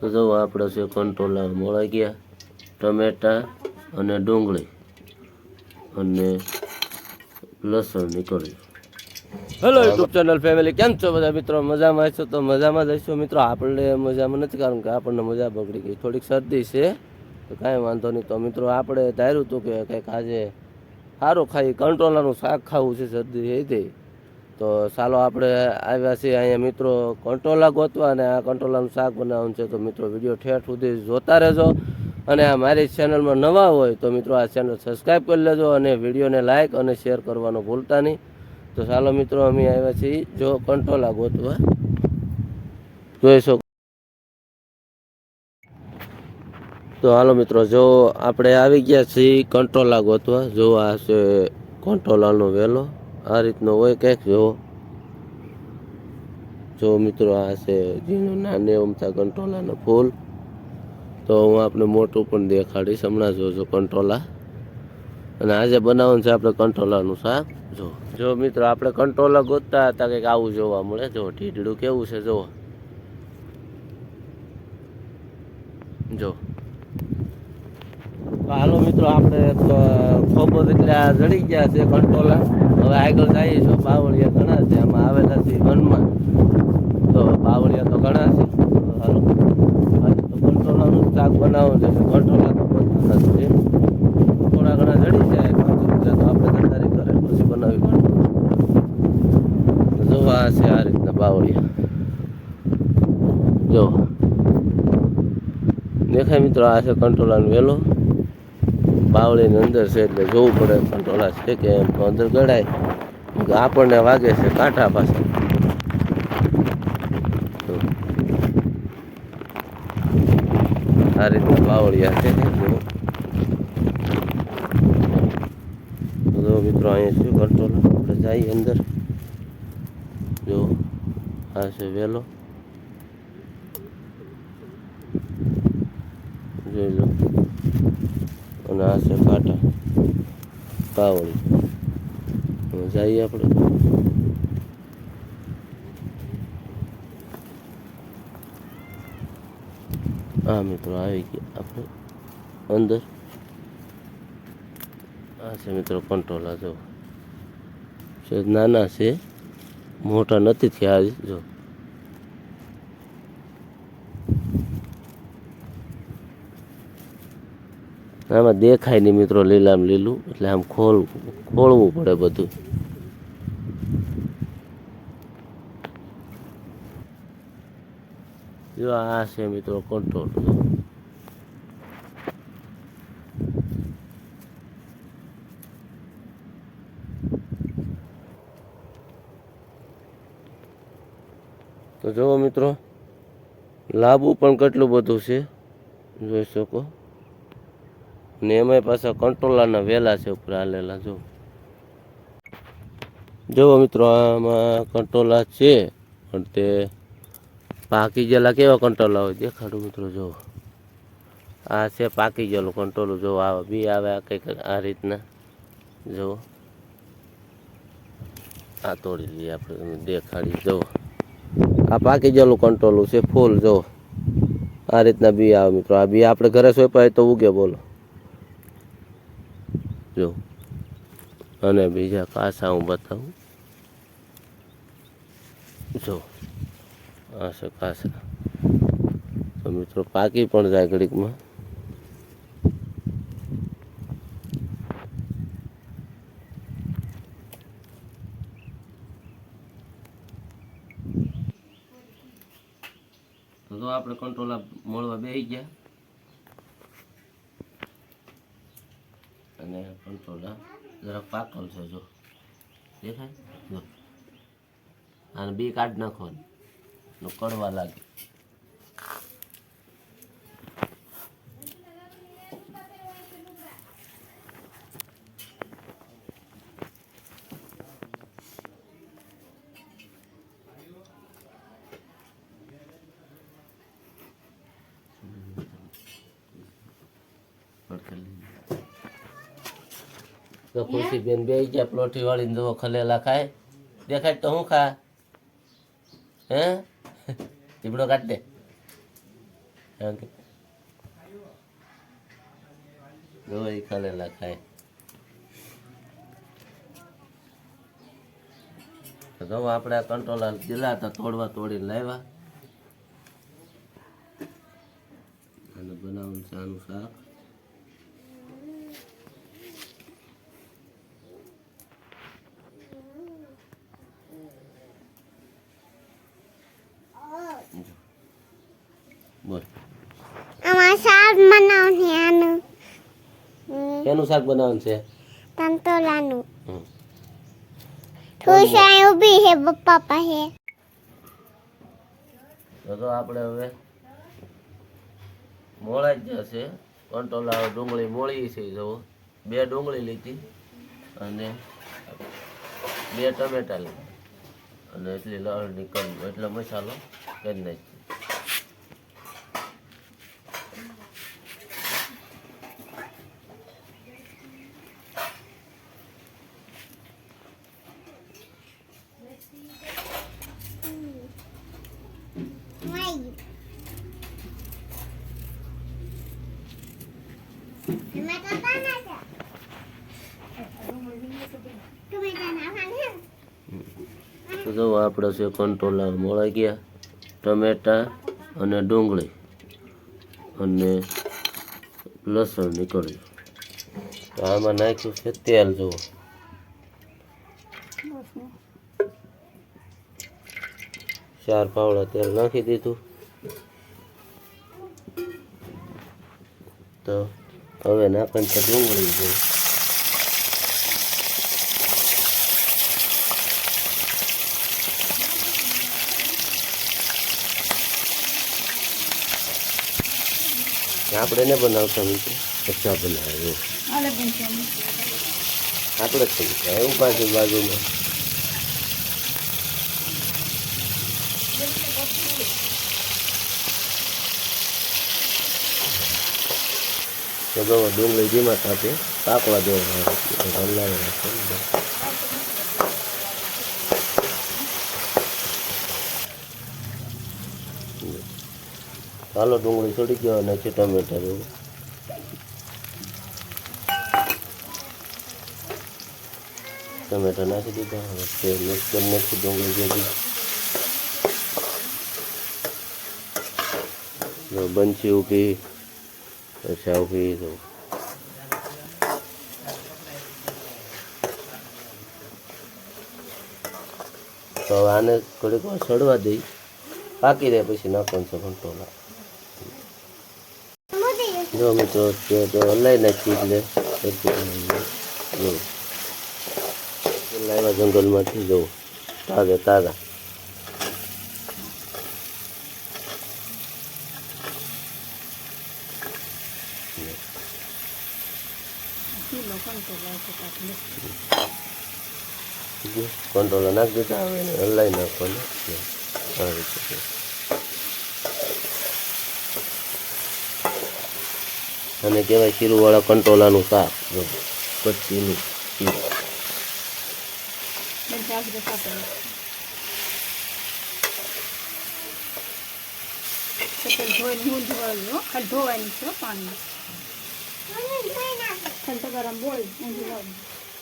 તો જો આપણે છે કંટ્રોલર મોળા ગયા, ટમેટા અને ડુંગળી અને લસણ નીકળ્યું હેલો યુટ્યુબ ચેનલ ફેમિલી કેમ છો બધા મિત્રો? મજામાં છો તો મજામાં જ હશો મિત્રો? આપણને મજામાં નથી કારણ કે આપણને મજા બગડી ગઈ. થોડીક શરદી છે, તો કાંઈ વાંધો નહીં. તો મિત્રો આપણે ધાર્યું હતું કે કંઈક આજે સારું ખાઈ કંટ્રોલરનું શાક ખાવું છે શરદી હતી તો ચાલો આપણે આવ્યા છીએ અહીંયા મિત્રો કંટ્રોલા ગોતવા અને આ કંટ્રોલાનું શાક બનાવવાનું છે. તો મિત્રો વીડિયો ઠેઠ સુધી જોતા રહેજો અને આ મારી ચેનલમાં નવા હોય તો મિત્રો આ ચેનલ સબસ્ક્રાઈબ કરી લેજો અને વિડીયોને લાઇક અને શેર કરવાનું ભૂલતા નહીં. તો ચાલો મિત્રો અમે આવ્યા છીએ જો કંટ્રોલા ગોતવા. જોઈ શકો. તો હાલો મિત્રો જો આપણે આવી ગયા છીએ કંટ્રોલા ગોતવા. જો આ છે કંટ્રોલાનો વેલો. આ રીતનો હોય કંઈક જો. જો મિત્રો આ છે ઝીણું નાને ઉમથા કંટ્રોલાનું ફૂલ. તો હું આપણે મોટું પણ દેખાડીશ. હમણાં જોજો કંટ્રોલા અને આજે બનાવવાનું છે આપણે કંટ્રોલાનું શાક. જો જો મિત્રો આપણે કંટ્રોલા ગોતતા હતા કંઈક આવું જોવા મળે. જો, ઢીઢડું કેવું છે જો જો. તો હાલો મિત્રો, આપણે ખોબો એટલે આ જડી ગયા છે કંટ્રોલા. હવે આગળ જઈએ છો બાવળિયા ઘણા છે, આમાં આવેલા છે વનમાં. તો બાવળિયા તો ઘણા છે. હાલો. તો કંટ્રોલાનું શાક બનાવો છે. કંટોલા તો બનતા નથી થોડા ઘણા જડી જાય તો આપણે તૈયારી કરે, પછી બનાવી જોવા છે આ રીતના બાવળિયા. જો. દેખાય મિત્રો, આ છે કંટ્રોલાનો વેલો. બાવળીની અંદર છે એટલે જોવું પડે કંટોળા છે કે એમ, તો અંદર ગળાય. આપણને વાગે છે કાંઠા પાસે. આ રીતના બાવળિયા છે જો મિત્રો, અહીંયા શું કંટ્રોલ આપણે જઈએ અંદર. જો, આ છે વેલો. જોઈ લો. અને આ છે કાંટા કાવળી જઈએ આપણે. હા મિત્રો આવી ગયા આપણે. અંદર. આ છે મિત્રો કંટ્રોલા જો નાના છે, મોટા નથી થયા જો આમાં દેખાય નહીં મિત્રો લીલામ લીલું, એટલે આમ ખોલ, ખોલવું પડે બધું. જો આ છે મિત્રો કંટ્રોલ તો જુઓ મિત્રો, લાંબુ પણ કેટલું બધું છે. જોઈ શકો. ને એમાંય પાછા કંટ્રોલરના વેલા છે ઉપર હાલેલા, જો. જુઓ મિત્રો, આમાં કંટ્રોલા છે, પણ તે પાકી ગયેલા કેવા કંટ્રોલા હોય દેખાડું મિત્રો, જો. આ છે પાકી ગયેલું કંટ્રોલું, જો આવે બી આવે આ કંઈક આ રીતના, જો. આ તોડી લઈએ આપણે, તમે દેખાડી જુઓ આ પાકી ગયેલું કંટ્રોલું છે, ફૂલ, જો. આ રીતના બી આવે મિત્રો, આ બી આપણે ઘરે સોંપાય તો ઉગે બોલો. જો. અને બીજા કાસા હું બતાવું. જો, આ છે કાસા તો મિત્રો પાકી પણ જાય ઘડીકમાં. તો આપણે કંટ્રોલ મળવા બેસી ગયા. અને કંટ્રોલા જરાક પાકલ છે જો. દેખાય? જો. અને બી કાઢ નાખવાનું. કડવા લાગે. તો ખુશી બેન બે ગયા પ્લોટી વાળી જુઓ ખલેલા ખાય. દેખાય તો હું ખા? હે? ચીબડો કાઢ દે. દવાઈ ખાલેલા ખાય. તો જો આપણે કંટ્રોલર હતા તોડવા તોડીને લાવ્યા. અને બનાવવાનું સારું શાક બોલ આમાં શાક છે આનું કેનું શાક બનાવવાનું છે? તંતોલાનું. ઠુસાઈ ઊભી છે પપ્પા પાસે. તો તો આપણે હવે મોળા જ જશે. કંટોલા ડુંગળી મોળી છે જુઓ બે ડુંગળી લીધી અને બે ટમેટા લીધા. અને એટલી લણણી કરી એટલો મસાલો કરી નાખી તો જો આપણે છે કંટોલા મોળા ગયા, ટમેટા અને ડુંગળી અને લસણ નીકળ્યું. તો આમાં નાખ્યું છે તેલ, જુઓ. ચાર પાવડા તેલ નાખી દીધું. તો હવે નાખવાની છે ડુંગળી છે આપણે ને બનાવતા નથી કચ્છા બનાવ્યો. આપણે જ થઈ એવું પાછું બાજુમાં? તો ડુંગળી ધીમા સાથે પાકવા દેવા ચાલો ડુંગળી છોડી ગયો અને છે ટમેટા જેવું. ટમેટા નાખી દીધા, હવે મિક્સ નાખી, ડુંગળી જેવી. બંચી ઊભી, પછી ઊભી તો તો આને થોડીક વાર સડવા દઈ. પાકી દે પછી નાખવાનું છે કંટોલા જો મિત્રો તે તો હલાઈ નાખી એટલે જો લાવ્યા જંગલમાંથી જો તાજા તાજા કંટ્રોલ નાખી દીધા હવે એને હલાઈ નાખવાનું આ રીતે અને કહેવાય શીરુવાળા કંટોલાનું શાક. કચ્છીનું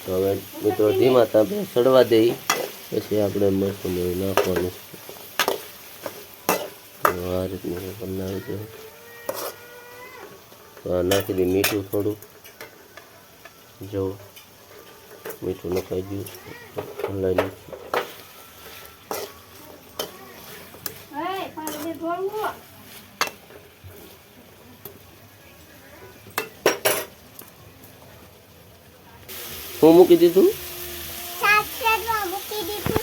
તો હવે મિત્રો ધીમા તાપે સડવા દઈ. પછી આપણે મસ્ત નાખવાનું. આ રીતનું બનાવી દઉં. નાખી દઈ મીઠું થોડું. જો મીઠું નખાઈ ગયું. હલાઈ નાખી. હું મૂકી દીધું? દીધું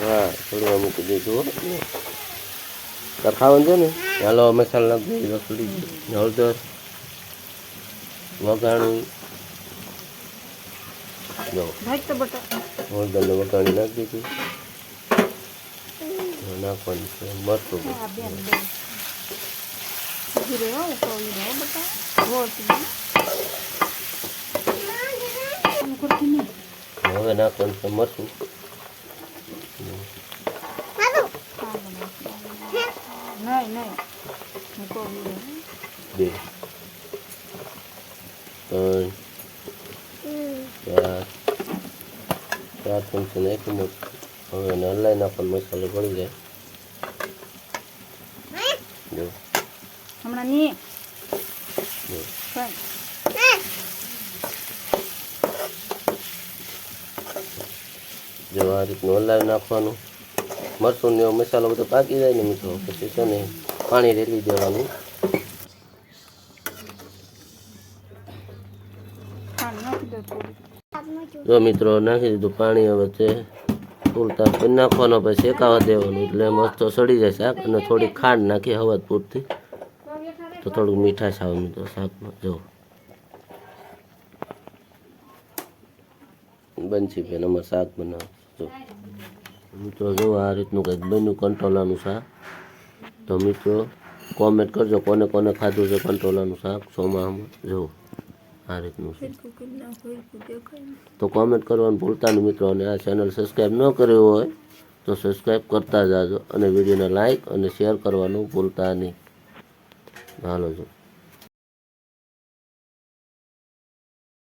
હા થોડું મૂકી દીધું. વાંધો ખાવાનું છે ને? હાલો મસાલા નાખી દઈ રસોડી હળદર. વઘાણું. જો. ભાઈ તો બટા હળદર ને વઘાણી નાખી દીધી નાખવાનું છે. નહીં. હવે નાખવાનું છે મરચું. બે. ચાર નાખી મૂક. હવે એને હલાઈ નાખવાનો મસાલો પડી જાય. જો. હમણાં નહીં જો. જો આ રીતનું હલાવી નાખવાનું. મરચું ને મસાલો બધો પાકી જાય ને મિત્રો. પછી છે ને પાણી રેલી દેવાનું પાણી નાખી દો થોડું જો મિત્રો નાખી દીધું પાણી હવે તે પૂરતા નાખવાનો, પછી શેકાવા દેવાનું. એટલે મસ્ત સડી જાય શાક અને થોડી ખાંડ નાખી હવાત પૂરતી. તો થોડુંક મીઠાશ આવે મિત્રો શાકમાં. જો. બનશી બેન અમારે શાક બનાવ. જો. મિત્રો જો આ રીતનું કંઈક બન્યું કંટોલાનું શાક. તો મિત્રો કોમેન્ટ કરજો કોને કોને ખાધું છે કંટોલાનું શાક ચોમાસામાં. જો. આ રીતનું છે. તો કોમેન્ટ કરવાનું ભૂલતા નહીં મિત્રો અને આ ચેનલ સબસ્ક્રાઈબ ન કર્યો હોય તો સબસ્ક્રાઈબ કરતા જાજો અને વિડીયોને લાઇક અને શેર કરવાનું ભૂલતા નહીં. હાલો જો.